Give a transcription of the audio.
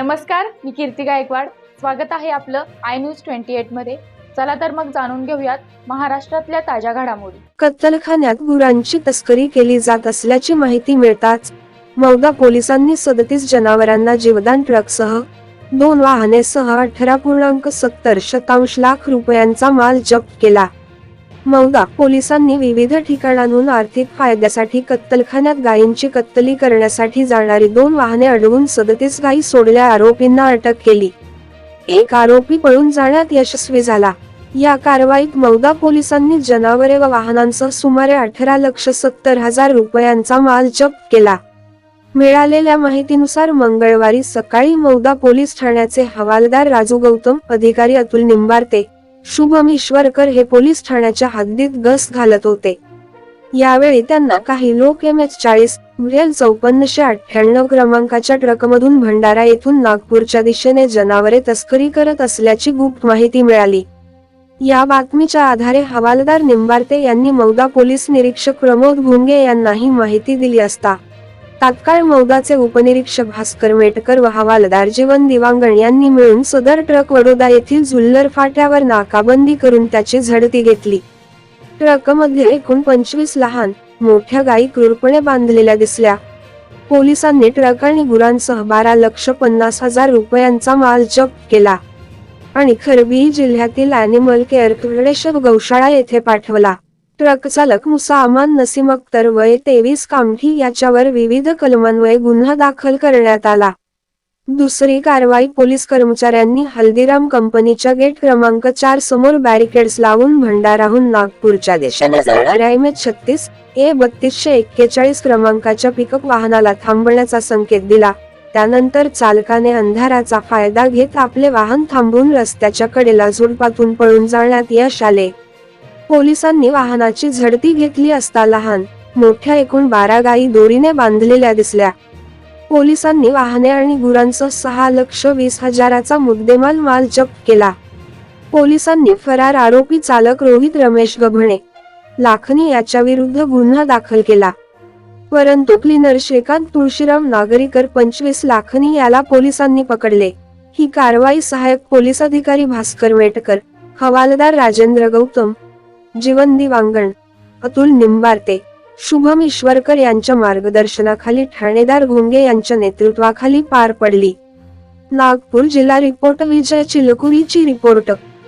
नमस्कार मी कीर्ती गायकवाड. स्वागत आहे आपलं आय न्यूज ट्वेंटी एटमध्ये. चला तर मग जाणून घेऊयात महाराष्ट्रातल्या ताज्या घडामोडी. कत्तलखान्यात गुरांची तस्करी केली जात असल्याची माहिती मिळताच मौदा पोलिसांनी सदतीस जनावरांना जीवदान ट्रकसह दोन वाहनेसह अठरा पूर्णांक सत्तर शतांश लाख रुपयांचा माल जप्त केला. मौदा पोलिसांनी विविध ठिकाणांहून आर्थिक फायद्यासाठी कत्तलखान्यात गायींची कत्तली करण्यासाठी जाणारी दोन वाहने अडवून सदतीस गायी सोडल्या आरोपींना अटक केली. एक आरोपी पळून जाण्यात यशस्वी झाला. या कारवाईत मौदा पोलिसांनी जनावरे व वाहनांसह सुमारे अठरा लक्ष सत्तर हजार रुपयांचा माल जप्त केला. मिळालेल्या माहितीनुसार मंगळवारी सकाळी मौदा पोलीस ठाण्याचे हवालदार राजू गौतम अधिकारी अतुल निंबारते शुभम ईश्वरकर हे पोलीस ठाण्याच्या हद्दीत गस घालत होते. यावेळी त्यांना काही लोक एम एच चाळीस व्हेल चौपन्नशे अठ्ठ्याण्णव क्रमांकाच्या ट्रकमधून भंडारा येथून नागपूरच्या दिशेने जनावरे तस्करी करत असल्याची गुप्त माहिती मिळाली. या बातमीच्या आधारे हवालदार निंबार्ते यांनी मौदा पोलीस निरीक्षक प्रमोद भुंगे यांना ही माहिती दिली असता. तात्काळ मौदाचे उपनिरीक्षक भास्कर मेटकर व हवालदार जीवन दिवांगण यांनी मिळून सदर ट्रक वडोदा येथील झुल्लर फाट्यावर नाकाबंदी करून त्याची झडती घेतली. ट्रकमध्ये एकूण पंचवीस लहान मोठ्या गायी क्रूरपणे बांधलेल्या दिसल्या. पोलिसांनी ट्रक आणि गुरांसह बारा लक्ष पन्नास हजार रुपयांचा माल जप्त केला. आणि खरबी जिल्ह्यातील अॅनिमल केअर क्रिडेशव गौशाळा येथे पाठवला. ट्रक चालक मुसामान नसीम अख्तर वय तेवीस कामठी याच्यावर विविध कलमांवये गुन्हा दाखल करण्यात आला. दुसरी कारवाई पोलीस कर्मचाऱ्यांनी हल्दीराम कंपनीच्या गेट क्रमांक चार समोर बॅरिकेड्स लावून भंडाराहून नागपूरच्या दिशेने जाणाऱ्या एम एच छत्तीस ए बत्तीसशे एक्केचाळीस क्रमांकाच्या पिकअप वाहनाला थांबण्याचा संकेत दिला. त्यानंतर चालकाने अंधाराचा फायदा घेत आपले वाहन थांबून रस्त्याच्या कडेला झुडपातून पळून जाण्यात यश आले. पोलिसांनी वाहनाची झडती घेतली असता लहान मोठ्या एकूण बारा गायी दोरीने बांधलेल्या दिसल्या. पोलिसांनी वाहने आणि गुरांसह सहा लक्ष वीस हजाराचा मुद्देमाल माल जप्त केला. पोलिसांनी फरार आरोपी चालक रोहित रमेश गभणे लाखनी याच्या विरुद्ध गुन्हा दाखल केला. परंतु क्लिनर श्रीकांत तुळशीराम नागरीकर पंचवीस लाखनी याला पोलिसांनी पकडले. ही कारवाई सहाय्यक पोलीस अधिकारी भास्कर मेटकर हवालदार राजेंद्र गौतम जीवन दिवांगण अतुल निंबारते शुभम ईश्वरकर यांच्या मार्गदर्शनाखाली ठाणेदार घोंगे यांच्या नेतृत्वाखाली पार पडली. नागपूर जिल्हा रिपोर्ट विजय चिलकुरीची रिपोर्ट.